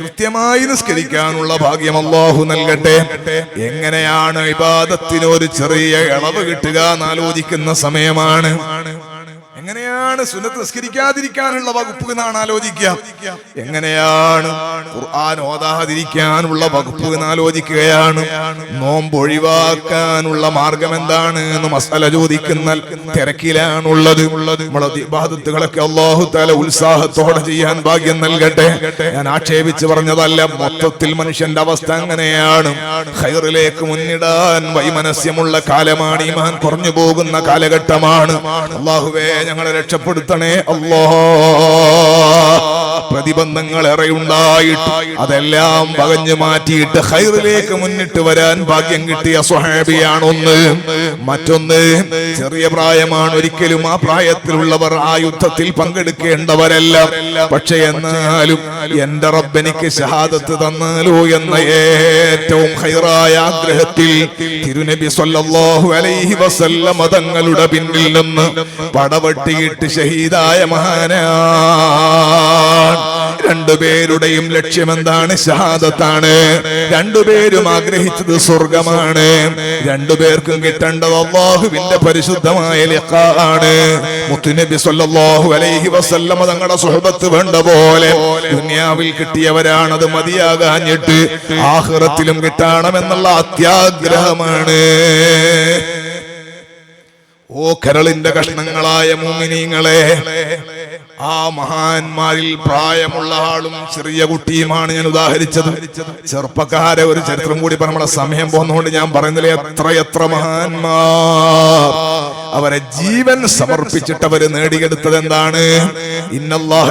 കൃത്യമായി നിസ്കരിക്കാനുള്ള ഭാഗ്യം അള്ളാഹു നൽകട്ടെ. എങ്ങനെയാണ് ഇബാദത്തിന് ഒരു ചെറിയ ഇളവ് കിട്ടുക എന്നാലോചിക്കുന്ന സമയമാണ്. എങ്ങനെയാണ് സുന്നത്ത് നിസ്കരിക്കാതിരിക്കാനുള്ള വകുപ്പ് എന്നാണ് ആലോചിക്കുക. എങ്ങനെയാണ് ഖുർആൻ ഓതാതിരിക്കാനുള്ള വകുപ്പ് എന്ന് ആലോചിക്കുകയാണ്. നോമ്പ് ഒഴിവാക്കാനുള്ള മാർഗം എന്താണ് എന്ന് മസാല ചോദിക്കുന്ന തിരക്കിലാണുള്ളത്. ബാധത്തുകളൊക്കെ അള്ളാഹു തല ഉത്സാഹത്തോടെ ചെയ്യാൻ ഭാഗ്യം നൽകട്ടെ. ഞാൻ ആക്ഷേപിച്ച് പറഞ്ഞതല്ല മൊത്തത്തിൽ മനുഷ്യന്റെ അവസ്ഥ എങ്ങനെയാണ് ഹൈറിലേക്ക് മുന്നിടാൻ വൈമനസ്യമുള്ള കാലമാണ് ഈമാൻ കുറഞ്ഞു പോകുന്ന കാലഘട്ടമാണ്. അള്ളാഹുവേ ഞങ്ങളെ രക്ഷപ്പെടുത്തണേ അല്ലോ പ്രതിബന്ധങ്ങൾ ഏറെയുണ്ടായിട്ട് അതെല്ലാം പകഞ്ഞു മാറ്റിയിട്ട് ഹൈറിലേക്ക് മുന്നിട്ട് വരാൻ ഭാഗ്യം കിട്ടിയ സ്വഹാബിയാണ് ഒന്ന് മറ്റൊന്ന് ചെറിയ പ്രായമാണ് ഒരിക്കലും ആ പ്രായത്തിലുള്ളവർ ആ യുദ്ധത്തിൽ പങ്കെടുക്കേണ്ടവരല്ല. പക്ഷെ എന്നാലും എന്റെ റബ്ബെനിക്ക് ഷഹാദത്ത് തന്നാലോ എന്ന ഏറ്റവും ഹൈറായ ആഗ്രഹത്തിൽ തിരുനബി സല്ലല്ലാഹു അലൈഹി വസല്ലമ തങ്ങളുടെ പിന്നിൽ നിന്ന് പടവട്ടിയിട്ട് ഷഹീദായ മഹാനാണ് രണ്ടുപേരുടെയും ലക്ഷ്യം എന്താണ് ഷഹാദത്താണ് രണ്ടുപേരും ആഗ്രഹിച്ചത് സ്വർഗമാണ് രണ്ടുപേർക്കും കിട്ടേണ്ടത് അള്ളാഹുവിന്റെ പരിശുദ്ധമായ ലക്കാണ് മുത്തുനബി സല്ലല്ലാഹു അലൈഹി വസല്ലമ തങ്ങളുടെ സുഹബത്ത് വേണ്ട പോലെ ദുനിയാവിൽ കിട്ടിയവരാണത് മതിയാകാഞ്ഞിട്ട് ആഹ്റത്തിലും കിട്ടണമെന്നുള്ള അത്യാഗ്രഹമാണ്. ഓ കരളിന്റെ കഷ്ണങ്ങളായ മൂമിനീങ്ങളെ ആ മഹാന്മാരിൽ പ്രായമുള്ള ആളും ചെറിയ കുട്ടിയുമാണ് ഞാൻ ഉദാഹരിച്ചത്. ചെറുപ്പക്കാരെ ഒരു ചരിത്രം കൂടി നമ്മളെ സമയം പോകുന്നതുകൊണ്ട് ഞാൻ പറയുന്നില്ല എത്ര എത്ര മഹാന്മാർ അവരെ ജീവൻ സമർപ്പിച്ചിട്ട് അവർ നേടിയെടുത്തത് എന്താണ്? ഇന്നല്ലാഹ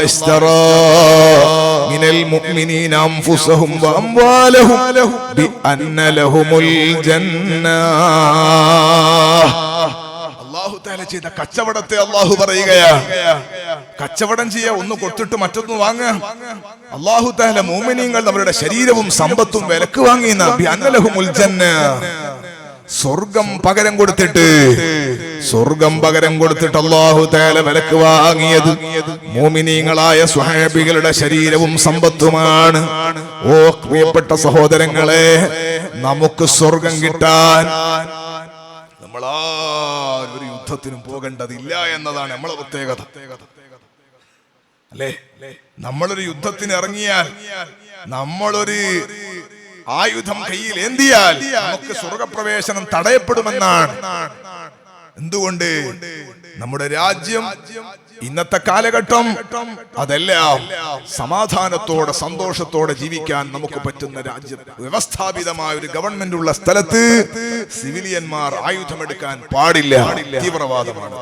താല ചെയ്ത കച്ചവടത്തെ അള്ളാഹു പറയുകയാ. കച്ചവടം ചെയ്യ ഒന്ന് കൊടുത്തിട്ട് മറ്റൊന്ന് വാങ്ങുക അള്ളാഹു താല മോമിനിയങ്ങൾ അവരുടെ ശരീരവും സമ്പത്തും വിലക്ക് വാങ്ങി സ്വർഗം പകരം കൊടുത്തിട്ട് സ്വർഗം പകരം കൊടുത്തിട്ട് അള്ളാഹു തേല വിലക്ക് വാങ്ങിയത് മോമിനിയങ്ങളായ സ്വഹാബികളുടെ ശരീരവും സമ്പത്തുമാണ്. ഓ പ്രിയപ്പെട്ട സഹോദരങ്ങളെ നമുക്ക് സ്വർഗം കിട്ടാൻ നമ്മളാരും യുദ്ധത്തിനും പോകേണ്ടതില്ല എന്നതാണ് നമ്മളെ പ്രത്യേകത. അല്ലേ? നമ്മളൊരു യുദ്ധത്തിന് ഇറങ്ങിയാൽ നമ്മളൊരു ആയുധം കയ്യിൽ ഏന്തിയാൽ നമുക്ക് സ്വർഗപ്രവേശനം തടയപ്പെടുമെന്നാണ്. എന്തുകൊണ്ട്? നമ്മുടെ രാജ്യം ഇന്നത്തെ കാലഘട്ടം അതെല്ലാം സമാധാനത്തോടെ സന്തോഷത്തോടെ ജീവിക്കാൻ നമുക്ക് പറ്റുന്ന രാജ്യം. വ്യവസ്ഥാപിതമായ ഒരു ഗവൺമെന്റ് ഉള്ള സ്ഥലത്ത് സിവിലിയന്മാർ ആയുധമെടുക്കാൻ പാടില്ല. തീവ്രവാദമാണ്.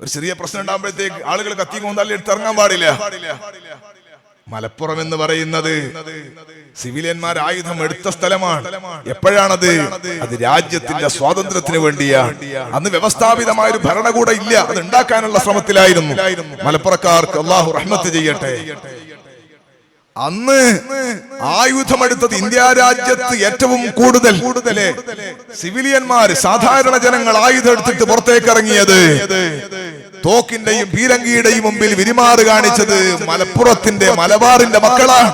ഒരു ചെറിയ പ്രശ്നം ഉണ്ടാകുമ്പോഴത്തേക്ക് ആളുകൾ കത്തി കൊണ്ടാലും എടുത്തിറങ്ങാൻ പാടില്ല. മലപ്പുറം എന്ന് പറയുന്നത് സിവിലിയന്മാർ ആയുധം എടുത്ത സ്ഥലമാണ്. എപ്പോഴാണത്? അത് രാജ്യത്തിന്റെ സ്വാതന്ത്ര്യത്തിന് വേണ്ടിയാ. അന്ന് വ്യവസ്ഥാപിതമായ ഒരു ഭരണകൂടം ഇല്ല. അത് ഉണ്ടാക്കാനുള്ള ശ്രമത്തിലായിരുന്നു. മലപ്പുറക്കാർക്ക് അള്ളാഹു റഹ്മത്ത് ചെയ്യട്ടെ. അന്ന് ആയുധമെടുത്തത് ഇന്ത്യ രാജ്യത്ത് ഏറ്റവും കൂടുതൽ കൂടുതൽ സിവിലിയന്മാർ സാധാരണ ജനങ്ങൾ ആയുധം എടുത്തിട്ട് പുറത്തേക്ക് ഇറങ്ങിയത്. തോക്കിന്റെയും പീരങ്കിയുടെയും മുമ്പിൽ വിരിമാറ് കാണിച്ചത് മലപ്പുറത്തിന്റെ മലബാറിന്റെ മക്കളാണ്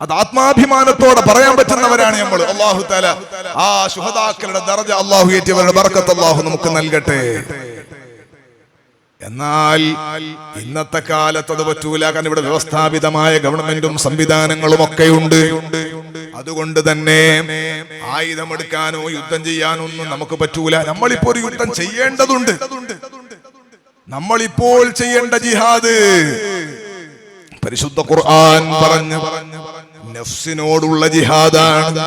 അത് ആത്മാഭിമാനത്തോടെ പറയാൻ പറ്റുന്നവരാണ് നമ്മൾ. അള്ളാഹു തല ആ ശുഹദാക്കളുടെ ദർജ അള്ളാഹു ഏറ്റിയവരുടെ ബർക്കത്ത് അള്ളാഹു നമുക്ക് നൽകട്ടെ. എന്നാൽ ഇന്നത്തെ കാലത്ത് അത് പറ്റൂല. കാരണം ഇവിടെ വ്യവസ്ഥാപിതമായ ഗവൺമെന്റും സംവിധാനങ്ങളും ഒക്കെ ഉണ്ട്. അതുകൊണ്ട് തന്നെ ആയുധമെടുക്കാനോ യുദ്ധം ചെയ്യാനോ ഒന്നും നമുക്ക് പറ്റൂല. നമ്മളിപ്പോ ഒരു യുദ്ധം ചെയ്യേണ്ടതുണ്ട്. നമ്മളിപ്പോൾ ചെയ്യേണ്ട ജിഹാദ്. പരിശുദ്ധ ഖുർആൻ പറഞ്ഞു നഫ്സിനോടുള്ള ജിഹാദാണ്.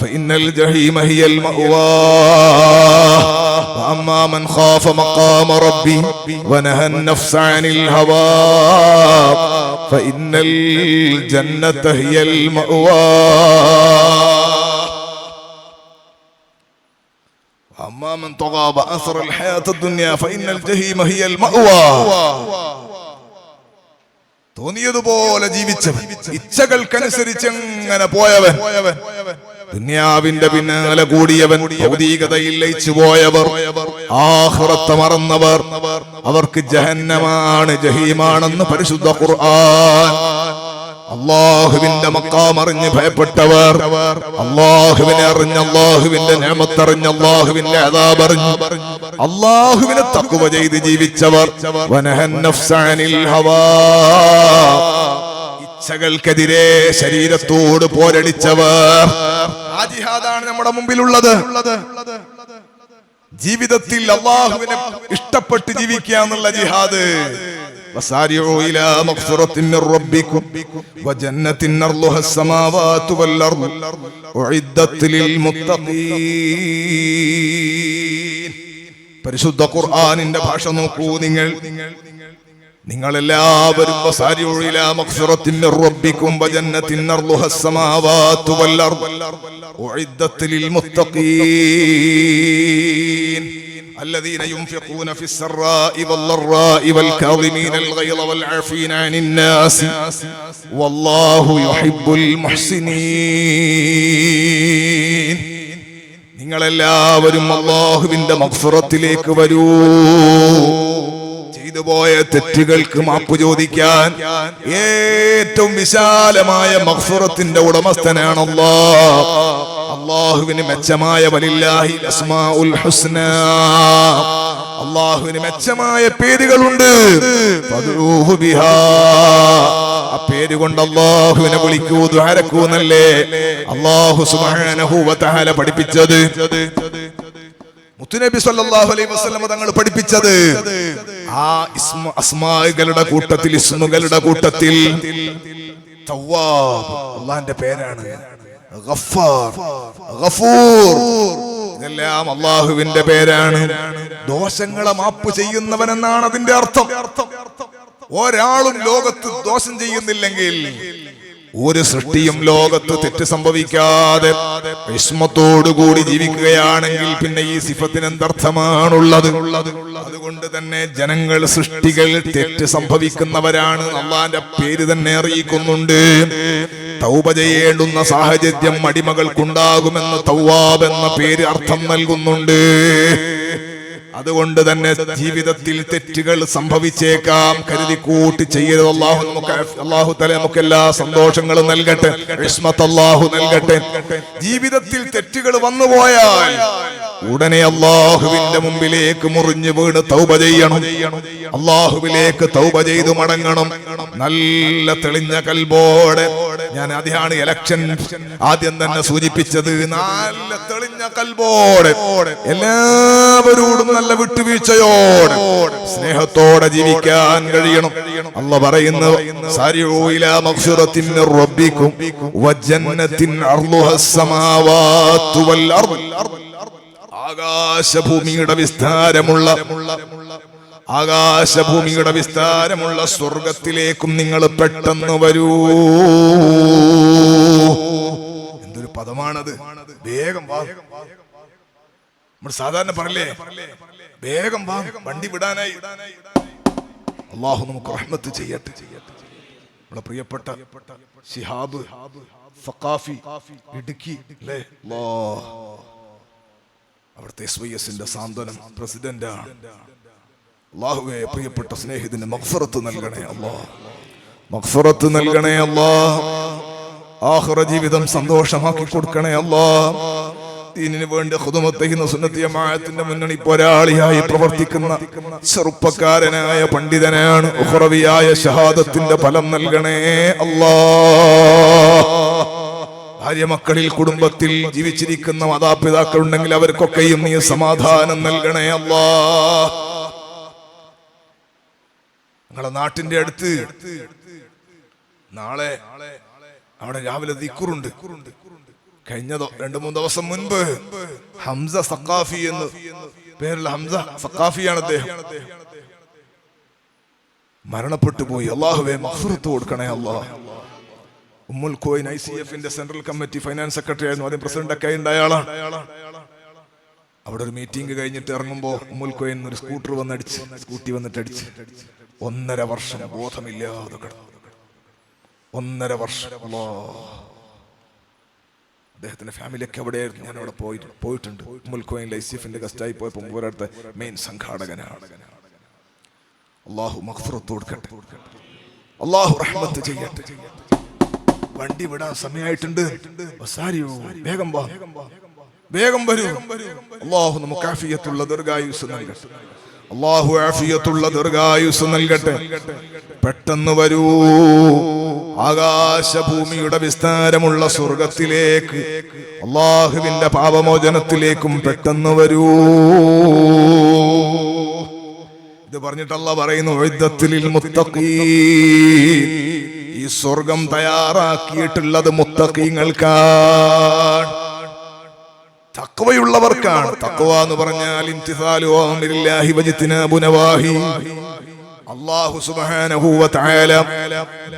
فإن الجحيم هي المأوى وأما من خاف مقام ربي ونهى النفس عن الهوى فإن الجنة هي المأوى أما من طغى وأثر الحياة الدنيا فإن الجحيم هي المأوى തോന്നിയതുപോലെ ജീവിച്ചവൻ ഇച്ഛകൾക്കനുസരിച്ച് എങ്ങനെ പോയവൻ ദുന്യാവിന്റെ പിന്നാലെ കൂടിയവൻ ഭൗതികതയിൽ ലയിച്ചു പോയവർ. ആഹ്റത്ത് മറന്നവർ. അവർക്ക് ജഹന്നമാണ് ജഹീമാണെന്ന് പരിശുദ്ധ ഖുർആൻ. അള്ളാഹുവിന്റെ മക്കാമറിഞ്ഞ് ഭയപ്പെട്ടവർ. അള്ളാഹുവിനെ അറിഞ്ഞ അള്ളാഹുവിന്റെ നേമത്തറിഞ്ഞ അള്ളാഹുവിന്റെ അതാബ് അറിഞ്ഞ് അള്ളാഹുവിനെ തക്കുവ ചെയ്ത് ജീവിച്ചവർ. വനഹൻ ഹവാ. ഇച്ഛകൾക്കെതിരെ ശരീരത്തോട് പോരടിച്ചവർ ആ ജിഹാദാണ് നമ്മുടെ മുമ്പിലുള്ളത് ജീവിതത്തിൽ അള്ളാഹുവിനെ ഇഷ്ടപ്പെട്ട് ജീവിക്കുക എന്നുള്ള ജിഹാദ് وسارعوا إلى مغفرة من ربكم وجنة أرضها السماوات والأرض أعدت للمتقين പരിശുദ്ധ ഖുർആനിന്റെ ഭാഷ നോക്കൂ നിങ്ങൾ നിങ്ങളെല്ലാവരും വസാരിഉ ഇലാ മഗ്ഫിറത്തിൻ മിർ റബ്ബിക്കും വജന്നത്തിൻ അർളുഹ السماوات والأرض أعدت للمتقين الذين ينفقون في السراء والضراء والكاظمين الغيظ والعافين عن الناس والله يحب المحسنين നിങ്ങളെല്ലാവരും അള്ളാഹുവിന്റെ മഗ്ഫിറത്തിലേക്ക് വരൂ ചെയ്തു പോയ തെറ്റുകൾക്ക് മാപ്പ് ചോദിക്കാൻ ഏറ്റവും വിശാലമായ മഹ്സുറത്തിന്റെ ഉടമസ്ഥനാണല്ലോ. അള്ളാഹുവിന് മെച്ചമായ വലില്ലാഹി അസ്മാഉൽ ഹുസ്ന. അള്ളാഹുവിന് മെച്ചമായ പേരുകളുണ്ട്. ആ പേര് കൊണ്ട് അള്ളാഹുവിനെ വിളിക്കൂ ദ്വാരക്കൂന്നല്ലേ അള്ളാഹു തആല പഠിപ്പിച്ചത്. മുത്തുനബി സല്ലല്ലാഹു അലൈഹി വസല്ലം തങ്ങൾ പഠിപ്പിച്ചത്. ആ അസ്മാകളുടെ കൂട്ടത്തിൽ ഇസ്മുകളുടെ കൂട്ടത്തിൽ. തവ്വാബ് അള്ളാന്റെ പേരാണ്. ഗഫാർ ഗഫൂർ. ഇതെല്ലാം അള്ളാഹുവിന്റെ പേരാണ്. ദോഷങ്ങളെ മാപ്പ് ചെയ്യുന്നവനെന്നാണ് അതിന്റെ അർത്ഥം. ഒരാളും ലോകത്ത് ദോഷം ചെയ്യുന്നില്ലെങ്കിൽ ഒരു സൃഷ്ടിയും ലോകത്ത് തെറ്റ് സംഭവിക്കാതെ വിഷ്മത്തോടുകൂടി ജീവിക്കുകയാണെങ്കിൽ പിന്നെ ഈ സിഫത്തിന് എന്തർത്ഥമാണുള്ളത് അതുകൊണ്ട് തന്നെ ജനങ്ങൾ സൃഷ്ടികൾ തെറ്റ് സംഭവിക്കുന്നവരാണ് അള്ളാന്റെ പേര് തന്നെ അറിയിക്കുന്നുണ്ട്. തൗപ ചെയ്യേണ്ടുന്ന സാഹചര്യം അടിമകൾക്കുണ്ടാകുമെന്ന് തൗവാബ് എന്ന പേര് അർത്ഥം നൽകുന്നുണ്ട്. അതുകൊണ്ട് തന്നെ ജീവിതത്തിൽ തെറ്റുകൾ സംഭവിച്ചേക്കാം. കരുതി കൂട്ടി ചെയ്യരുത്. അള്ളാഹു നമുക്ക് അള്ളാഹു തല നമുക്ക് എല്ലാ സന്തോഷങ്ങളും നൽകട്ടെ. അള്ളാഹു നൽകട്ടെ. ജീവിതത്തിൽ തെറ്റുകൾ വന്നുപോയാൽ ഉടനെ അള്ളാഹുവിന്റെ മുമ്പിലേക്ക് മുറിഞ്ഞു വീണ് തൗബ ചെയ്യണം. അള്ളാഹുവിലേക്ക് തൗബ ചെയ്തു മടങ്ങണം. നല്ല തെളിഞ്ഞ കൽബോടെ ഞാൻ ആദ്യമാണ് ഇലക്ഷൻ ആദ്യം തന്നെ സൂചിപ്പിച്ചത് നല്ല തെളിഞ്ഞ കൽബോടെ. എല്ലാവരോടും നല്ല വിട്ടുവീഴ്ചയോടെ. സ്നേഹത്തോടെ ജീവിക്കാൻ കഴിയണം. അല്ല പറയുന്ന റബ്ബിക്കും ആകാശഭൂമിയുടെ വിസ്താരമുള്ള ആകാശഭൂമിയുടെ വിസ്താരമുള്ള സ്വർഗത്തിലേക്കും നിങ്ങൾ പെട്ടെന്ന് വരൂ. എന്തൊരു പദമാണത്. വേഗം വാ. നമ്മൾ സാധാരണ പറയലേ വേഗം വാ. വണ്ടി വിടാനായി. അള്ളാഹു നമുക്ക് റഹ്മത്ത് ചെയ്യട്ടെ. ചെയ്യട്ടെ നമ്മുടെ പ്രിയപ്പെട്ട ഷിഹാബ് ഫക്കാഫി ഇടുക്കി. അവിടുത്തെ എസ് വൈ എസിന്റെ സാന്ത്വനം പ്രസിഡന്റാണ് അള്ളാഹുവെ പ്രിയപ്പെട്ട സ്നേഹിതന് മക്സറത്ത് നൽകണേ അള്ളാ മക്സറത്ത് നൽകണേ അള്ളാ ആഹ്റ ജീവിതം സന്തോഷമാക്കി കൊടുക്കണേ അല്ലാ. ദീനിന് വേണ്ടി ഹുദമത്തയ്യുന്ന സുന്നത്തിയമായത്തിന്റെ മുന്നണി പോരാളിയായി പ്രവർത്തിക്കുന്ന ചെറുപ്പക്കാരനായ പണ്ഡിതനാണ് ഉഹ്റവിയായ ഷഹാദത്തിന്റെ ഫലം നൽകണേ അല്ലാ. ഭാര്യ മക്കളിൽ കുടുംബത്തിൽ ജീവിച്ചിരിക്കുന്ന മാതാപിതാക്കൾ ഉണ്ടെങ്കിൽ അവർക്കൊക്കെയും നീ സമാധാനം നൽകണേ അല്ലാ. നിങ്ങളെ നാട്ടിന്റെ അടുത്ത്. നാളെ അവിടെ രാവിലെ ദിക്കുറുണ്ട് കഴിഞ്ഞ ദോ- രണ്ടു മൂന്ന് ദിവസം മുൻപ് ഹംസ സക്കാഫി എന്ന് പേരുള്ള ഹംസ സക്കാഫിയാണ് അദ്ദേഹം. മരണപ്പെട്ടു പോയി. അള്ളാഹുവെ മഹ്റത്ത് കൊടുക്കണേ അള്ളാഹ് ഉമ്മുൽ കോയിൻ ഐ സി എഫിന്റെ സെൻട്രൽ കമ്മിറ്റി ഫൈനാൻസ് സെക്രട്ടറി ആയിരുന്നു. ആദ്യം പ്രസിഡന്റ് ഒക്കെ ഉണ്ടായ ആളാണ്. അവിടെ ഒരു മീറ്റിംഗ് കഴിഞ്ഞിട്ട് ഇറങ്ങുമ്പോൾ മുൽക്കോയിൽ നിന്ന് ഒരു സ്കൂട്ടർ വന്നടിച്ച് സ്കൂട്ടി വന്നിട്ട് അടിച്ച് ഒന്നര വർഷം ബോധമില്ലാതെ കിടന്നു. ഒന്നര വർഷം. അദ്ദേഹത്തിന്റെ ഫാമിലിയൊക്കെ എവിടെയായിരുന്നു? ഞാൻ അവിടെ പോയി പോയിട്ടുണ്ട്. മുൽക്കോയിൻ ലൈസിഫിന്റെ ഗസ്റ്റായി പോയപ്പോൾ മൂവരടുത്ത് മെയിൻ സംഘാടകനാണ്. അള്ളാഹു മഹ്ഫുറത്ത് കൊടുക്കട്ടെ. അള്ളാഹു റഹ്മത്ത് ചെയ്യട്ടെ. വണ്ടി വിടാൻ സമയമായിട്ടുണ്ട് വേഗം വാ. വേഗം വരൂ. അള്ളാഹു നമുക്ക് ആഫിയത്തുള്ള ദീർഘായുസ് നൽകട്ടെ. അള്ളാഹു ആഫിയത്തുള്ള ദീർഘായുസ് നൽകട്ടെ. പെട്ടെന്ന് വരൂ. ആകാശഭൂമിയുടെ വിസ്താരമുള്ള സ്വർഗത്തിലേക്ക് അള്ളാഹുവിന്റെ പാപമോചനത്തിലേക്കും പെട്ടെന്ന് വരൂ. ഇത് പറഞ്ഞിട്ടല്ല പറയുന്നു ഉഴുദ്ധത്തിൽ ഈ സ്വർഗം തയ്യാറാക്കിയിട്ടുള്ളത് മുത്തക്കീങ്ങൾക്കാണ് തക്കവയുള്ളവർക്കാണ് തക്കവ എന്ന് പറഞ്ഞാൽ അള്ളാഹു വ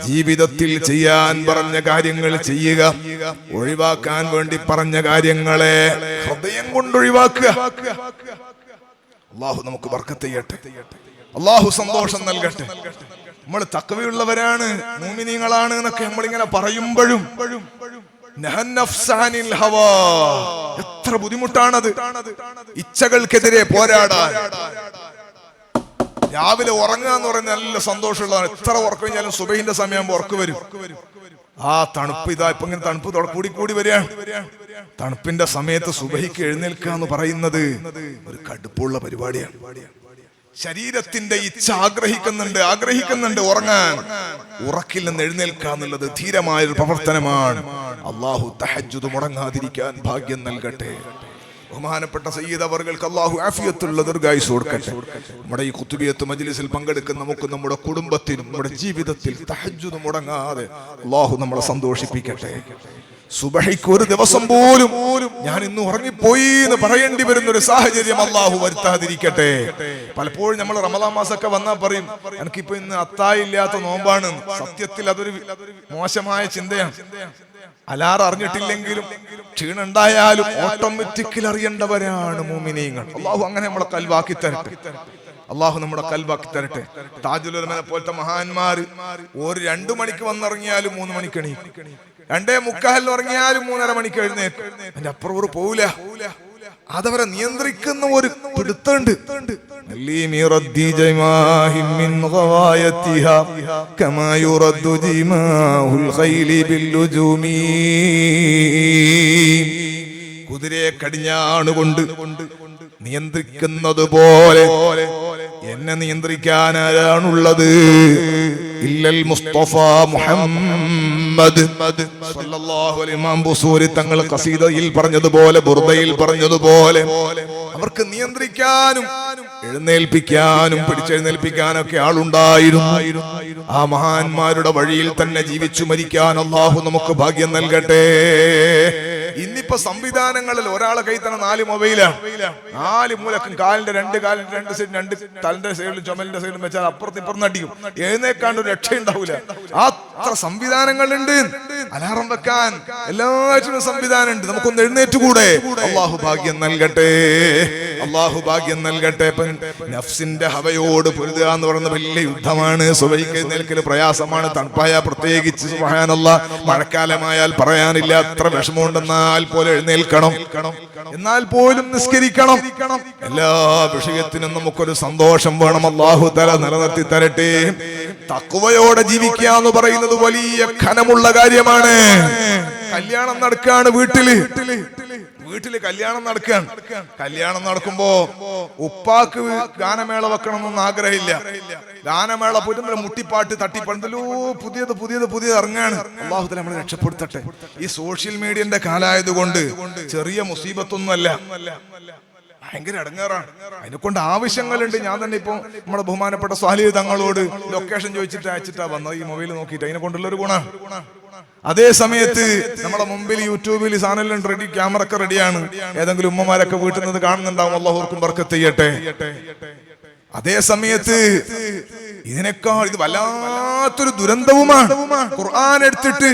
ജീവിതത്തിൽ ചെയ്യാൻ പറഞ്ഞ കാര്യങ്ങൾ ചെയ്യുക ഒഴിവാക്കാൻ വേണ്ടി പറഞ്ഞ കാര്യങ്ങളെ ഹൃദയം കൊണ്ട് ഒഴിവാക്കുക. അള്ളാഹു നമുക്ക് ബർക്കത്ത് ചെയ്യട്ടെ. അള്ളാഹു സന്തോഷം നൽകട്ടെ. നമ്മൾ തക്കവയുള്ളവരാണ് മൂമിനീങ്ങളാണ് എന്നൊക്കെ നമ്മളിങ്ങനെ പറയുമ്പോഴും. എത്ര ബുദ്ധിമുട്ടാണത്. ഇച്ഛകൾക്കെതിരെ പോരാടാൻ. രാവിലെ ഉറങ്ങുക എന്ന് പറയുന്നത് നല്ല സന്തോഷമുള്ളതാണ്. എത്ര ഉറക്കം കഴിഞ്ഞാലും സുബൈന്റെ സമയമാകുമ്പോൾ ഉറക്കു വരും. ആ തണുപ്പ് ഇതാ ഇപ്പൊ ഇങ്ങനെ തണുപ്പ് കൂടി കൂടി വരികയാണ് തണുപ്പിന്റെ സമയത്ത് സുബഹിക്ക് എഴുന്നേൽക്കുക എന്ന് പറയുന്നത് ഒരു കടുപ്പുള്ള പരിപാടിയാണ്. ശരീരത്തിന്റെ ഇച്ഛ ആഗ്രഹിക്കുന്നുണ്ട് ആഗ്രഹിക്കുന്നുണ്ട് ഉറങ്ങാൻ. ഉറക്കിൽ നിന്ന് എഴുന്നേൽക്കുക എന്നുള്ളത് ധീരമായ ഒരു പ്രവർത്തനമാണ്. അള്ളാഹു തഹജ്ജുദ് മുടങ്ങാതിരിക്കാൻ ഭാഗ്യം നൽകട്ടെ. ബഹുമാനപ്പെട്ട സയ്യിദ് അവർക്ക് അള്ളാഹു ആഫിയത്തുള്ള ദീർഘായുസ് കൊടുക്കട്ടെ. നമ്മുടെ ഈ കുത്തുബിയത്ത് മജ്ലിസിൽ പങ്കെടുക്കുന്ന നമുക്ക് നമ്മുടെ കുടുംബത്തിനും നമ്മുടെ ജീവിതത്തിൽ തഹജ്ജുദ് മുടങ്ങാതെ അള്ളാഹു നമ്മളെ സന്തോഷിപ്പിക്കട്ടെ. സുബഹിക്ക് ഒരു ദിവസം പോലും ഞാൻ ഇന്ന് ഉറങ്ങിപ്പോയി എന്ന് പറയേണ്ടി വരുന്ന ഒരു സാഹചര്യം അള്ളാഹു വരുത്താതിരിക്കട്ടെ. പലപ്പോഴും നമ്മൾ റമദാൻ മാസമൊക്കെ വന്നാൽ പറയും എനിക്കിപ്പോ ഇന്ന് അത്തായില്ലാത്ത നോമ്പാണ്. സത്യത്തിൽ അതൊരു മോശമായ ചിന്തയാണ്. അലാർ അറിഞ്ഞിട്ടില്ലെങ്കിലും ക്ഷീണുണ്ടായാലും ഓട്ടോമാറ്റിക്കിൽ അറിയേണ്ടവരാണ് മൂമിനീങ്ങൾ അള്ളാഹു അങ്ങനെ നമ്മളെ കൽവാക്കി തരട്ടെ. അള്ളാഹു നമ്മുടെ കൽവാക്കി തരട്ടെ. താജുലുലമനെ പോലത്തെ മഹാന്മാര് ഒരു രണ്ടു മണിക്ക് വന്നിറങ്ങിയാലും മൂന്ന് മണിക്കണി രണ്ടേ മുക്കാലിൽ ഉറങ്ങിയാലും മൂന്നര മണിക്ക് എഴുന്നേറ്റ്. എന്റെ അപ്പുറം പോവില്ല. അതവരെ നിയന്ത്രിക്കുന്ന ഒരു പിടുത്തുണ്ട് കുതിരയെ കടിഞ്ഞാണുകൊണ്ട് നിയന്ത്രിക്കുന്നത് പോലെ എന്നെ നിയന്ത്രിക്കാൻ ആരാണുള്ളത് ഇല്ലൽ മുസ്തഫ മുഹമ്മദ് തങ്ങൾ ഖസീദയിൽ പറഞ്ഞതുപോലെ ബുർദയിൽ പറഞ്ഞതുപോലെ. അവർക്ക് നിയന്ത്രിക്കാനും എഴുന്നേൽപ്പിക്കാനും പിടിച്ചെഴുന്നേൽപ്പിക്കാനൊക്കെ ആളുണ്ടായിരുന്നു. ആ മഹാന്മാരുടെ വഴിയിൽ തന്നെ ജീവിച്ചു മരിക്കാൻ അള്ളാഹു നമുക്ക് ഭാഗ്യം നൽകട്ടെ. ഇന്നിപ്പോ സംവിധാനങ്ങളിൽ ഒരാളെ കൈ തന്നെ നാല് മൊബൈലാണ്. നാല് മൂലക്കും കാലിന്റെ രണ്ട് കാലിന്റെ രണ്ട് സൈഡ് രണ്ട് തലന്റെ സൈഡിലും ചുമലിന്റെ സൈഡിലും വെച്ചാൽ അപ്പുറത്ത് ഇപ്പുറം നടിക്കും എഴുന്നേക്കാണ്ട് ഒരു ഉണ്ടാവില്ല അത്ര സംവിധാനങ്ങളുണ്ട്. അലാറം വെക്കാൻ എല്ലാറ്റിനും സംവിധാനമുണ്ട്. നമുക്കൊന്ന് എഴുന്നേറ്റുകൂടെ? അള്ളാഹു ഭാഗ്യം നൽകട്ടെ. അള്ളാഹു ഭാഗ്യം നൽകട്ടെ. ഇപ്പം നഫ്സിന്റെ ഹവയോട് പൊരുതുക എന്ന് പറയുന്ന വലിയ യുദ്ധമാണ്. സുബൈക്ക് എഴുന്നേൽക്കൽ പ്രയാസമാണ്. തണുപ്പായ പ്രത്യേകിച്ച് മഴക്കാലമായാൽ പറയാനില്ല. അത്ര വിഷമമുണ്ടെന്നാൽ പോലെ എഴുന്നേൽക്കണം. എന്നാൽ പോലും നിസ്കരിക്കണം. എല്ലാ വിഷയത്തിനും നമുക്കൊരു സന്തോഷം വേണം. അള്ളാഹു തല നിലനിർത്തി തരട്ടെ. തക്കുവയോടെ ജീവിക്കുക എന്ന് പറയുന്നത് വലിയ ഖനമുള്ള കാര്യമാണ്. കല്യാണം നടക്കാണ് വീട്ടിൽ. വീട്ടിൽ കല്യാണം നടക്കുകയാണ് കല്യാണം നടക്കുമ്പോ ഉപ്പാക്ക് ഗാനമേള വെക്കണമെന്നൊന്നും ആഗ്രഹമില്ല. ഗാനമേള പോയിട്ട് മുട്ടിപ്പാട്ട് തട്ടിപ്പണ്ടല്ലോ പുതിയത് പുതിയത് പുതിയത് ഇറങ്ങാണ്. അള്ളാഹുദല നമ്മളെ രക്ഷപ്പെടുത്തട്ടെ. ഈ സോഷ്യൽ മീഡിയന്റെ കാലായതുകൊണ്ട് ചെറിയ മുസീബത്തൊന്നുമല്ല. ഭയങ്കര ഇടങ്ങേറാണ്. അതിനെ കൊണ്ട് ആവശ്യങ്ങളുണ്ട്. ഞാൻ തന്നെ ഇപ്പൊ നമ്മുടെ ബഹുമാനപ്പെട്ട സ്വാലി തങ്ങളോട് ലൊക്കേഷൻ ചോദിച്ചിട്ട് അയച്ചിട്ടാ വന്നത്. ഈ മൊബൈൽ നോക്കിയിട്ട് അതിനെ കൊണ്ടുള്ള ഒരു ഗുണ അതേ സമയത്ത് നമ്മുടെ മുമ്പിൽ യൂട്യൂബിൽ സാധനം റെഡി ക്യാമറ ഒക്കെ റെഡിയാണ് ഏതെങ്കിലും ഉമ്മമാരൊക്കെ വീട്ടിൽ നിന്ന് കാണുന്നുണ്ടാവും. അള്ളാഹുർക്കും ബർക്കത്ത് ചെയ്യട്ടെ. അതേ സമയത്ത് ഇതിനേക്കാൾ ഇത് വല്ലാത്തൊരു ദുരന്തവുമാണ്. ഖുർആൻ എടുത്തിട്ട്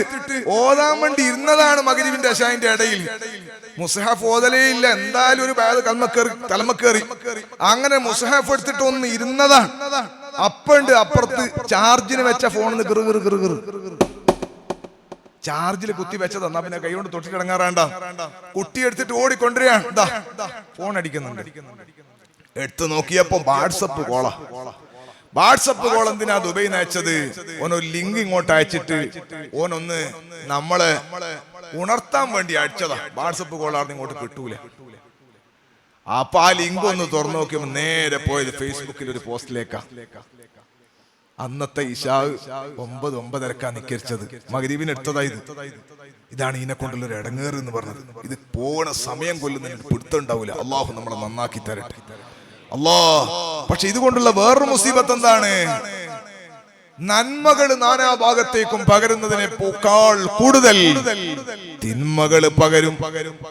ഓതാൻ വേണ്ടി ഇരുന്നതാണ് മകരിവിന്റെ അശാന്റെ ഇടയിൽ. മുസഹഫ് ഓതലേ ഇല്ല. എന്തായാലും ഒരു ബാഗ് കൽമക്കേറി തലമക്കേറി. അങ്ങനെ മുസഹഫ് എടുത്തിട്ട് ഒന്ന് ഇരുന്നതാണ്. അപ്പണ്ട് അപ്പുറത്ത് ചാർജിന് വെച്ച ഫോണിൽ കിറു കിറു കിറു കിറു ചാർജിൽ കുത്തി വെച്ചത്. എന്നാ പിന്നെ കൈ കൊണ്ട് തൊട്ടിട്ട് ഇടങ്ങാറാണ്ട? കുട്ടി എടുത്തിട്ട് ഓടിക്കൊണ്ടിരിക്കുകയാണ് ഫോൺ അടിക്കുന്നുണ്ട്. എടുത്തു നോക്കിയപ്പോ വാട്സപ്പ് കോള. വാട്സപ്പ് കോൾ എന്തിനാ ദുബൈ അയച്ചത്? ഓനൊരു ലിങ്ക് ഇങ്ങോട്ട് അയച്ചിട്ട് ഓനൊന്ന് നമ്മളെ ഉണർത്താൻ വേണ്ടി അയച്ചതാ. വാട്സപ്പ് കോളാർന്ന് ഇങ്ങോട്ട് കിട്ടൂല. അപ്പൊ ആ ലിങ്ക് ഒന്ന് തുറന്നു നോക്കിയപ്പോ നേരെ പോയത് ഫേസ്ബുക്കിൽ ഒരു പോസ്റ്റിലേക്കാ. അന്നത്തെ ഇഷാ ഒമ്പത് ഒമ്പതരക്കാ നിക്കരിച്ചത്. മകരീബിന് എടുത്തതായത് ഇതാണ് ഇതിനെ കൊണ്ടുള്ള ഒരു ഇടങ്ങേറ് എന്ന് പറഞ്ഞത്. ഇത് പോണ സമയം കൊല്ലുന്നതിന് പിടുത്തുണ്ടാവില്ല അള്ളാഹു നമ്മളെ നന്നാക്കി തരട്ടെ. അല്ലാ പക്ഷെ ഇതുകൊണ്ടുള്ള വേറൊരു മുസീബത്ത് എന്താണ്? നന്മകൾ നാനാ ഭാഗത്തേക്കും പകരുന്നതിനെ പൂക്കാൾ കൂടുതൽ. തിന്മകൾ പകരും.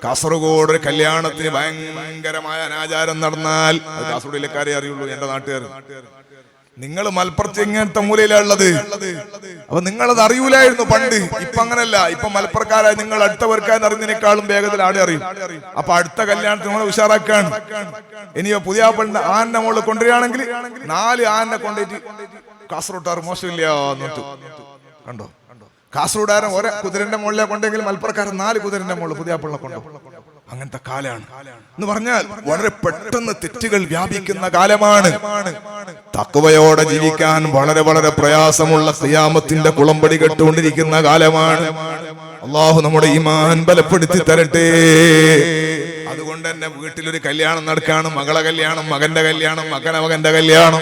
കാസർഗോഡ് ഒരു കല്യാണത്തിന് ഭയങ്കരമായ അനാചാരം നടന്നാൽ കാസർഗോഡിലെ കാസർഗോഡിലേക്കാരെ അറിയുള്ളൂ എന്റെ നാട്ടുകാർ. നിങ്ങൾ മലപ്പുറത്ത് ഇങ്ങനത്തെ മൂലയിലുള്ളത് അപ്പൊ നിങ്ങളത് അറിയൂലായിരുന്നു പണ്ട്. ഇപ്പൊ അങ്ങനല്ല. ഇപ്പൊ മലപ്പുറക്കാരായ നിങ്ങൾ അടുത്തവർക്കായി അറിഞ്ഞതിനേക്കാളും വേഗത്തിൽ ആടെ അറിയും. അപ്പൊ അടുത്ത കല്യാണത്തിന് നമ്മളെ ഉഷാറാക്കാണ്. ഇനിയോ പുതിയ പെണ്ണ് ആന്റെ മുകളിൽ കൊണ്ടുവരികയാണെങ്കിൽ നാല് ആനെ കൊണ്ടുപോയിട്ട് കാസർഗോട്ടാർ മോശമില്ല എന്നിട്ട് കണ്ടോ? കാസർഗോഡാരൻ ഒരേ കുതിരന്റെ മുകളിലെ കൊണ്ടെങ്കിൽ മലപ്പുറക്കാരൻ നാല് കുതിരന്റെ മുകളിൽ പുതിയ പള്ളിനെ കൊണ്ടോ അങ്ങനത്തെ കാലാണ്. എന്ന് പറഞ്ഞാൽ വളരെ പെട്ടെന്ന് തെറ്റുകൾ വ്യാപിക്കുന്ന കാലമാണ്. തക്കവയോടെ ജീവിക്കാൻ വളരെ വളരെ പ്രയാസമുള്ള സിയാമത്തിന്റെ കുളമ്പടി കെട്ടുകൊണ്ടിരിക്കുന്ന കാലമാണ്. അള്ളാഹു നമ്മുടെ ഈമാൻ ബലപ്പെടുത്തി തരട്ടെ. അതുകൊണ്ട് തന്നെ വീട്ടിലൊരു കല്യാണം നടക്കാണ് മകളെ കല്യാണം മകന്റെ കല്യാണം മകനെ മകന്റെ കല്യാണം.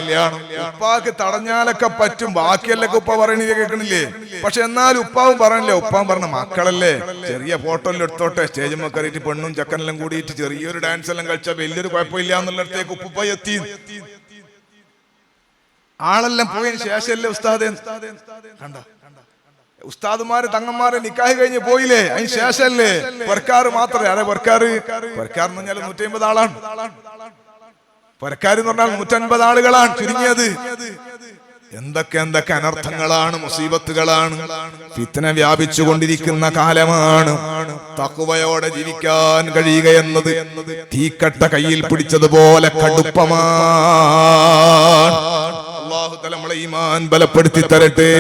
ഉപ്പാക്ക് തടഞ്ഞാലൊക്കെ പറ്റും. ബാക്കിയല്ലൊക്കെ ഉപ്പ പറയണത് കേൾക്കണില്ലേ? പക്ഷെ എന്നാലും ഉപ്പാവും പറയണില്ലേ? ഉപ്പാൻ പറഞ്ഞ മക്കളല്ലേ? ചെറിയ ഫോട്ടോ എല്ലാം എടുത്തോട്ടെ. സ്റ്റേജ് മക്കറിയിട്ട് പെണ്ണും ചക്കനെല്ലാം കൂടിയിട്ട് ചെറിയൊരു ഡാൻസ് എല്ലാം കളിച്ചാൽ വലിയൊരു കുഴപ്പമില്ല എന്നുള്ളിടത്തേക്ക് ഉപ്പ എത്തി. ആളെല്ലാം പോയതിന് ശേഷമല്ലേ ഉസ്താദേ? കണ്ട? ഉസ്താദുമാര് തങ്ങന്മാരെ നിക്കാഹ് കഴിഞ്ഞ് പോയില്ലേ? അതിന് ശേഷല്ലേ? പൊരക്കാർ മാത്രമേ. അതെ പൊരക്കാറ്? പൊരക്കാർ എന്ന് പറഞ്ഞാൽ നൂറ്റി ആളാണ് പൊരക്കാരെന്ന് പറഞ്ഞാൽ നൂറ്റൻപത് ആളുകളാണ് ചുരുങ്ങിയത്. എന്തൊക്കെ എന്തൊക്കെ അനർത്ഥങ്ങളാണ് മുസീബത്തുകളാണ് ഫിത്തന വ്യാപിച്ചു കൊണ്ടിരിക്കുന്ന കാലമാണ്. തക്കുവയോടെ ജീവിക്കാൻ കഴിയുക എന്നത് തീക്കട്ട കയ്യിൽ പിടിച്ചതുപോലെ കടുപ്പമാണ്. അള്ളാഹു തല നമ്മളെ ഈമാൻ ബലപ്പെടുത്തി തരട്ടെ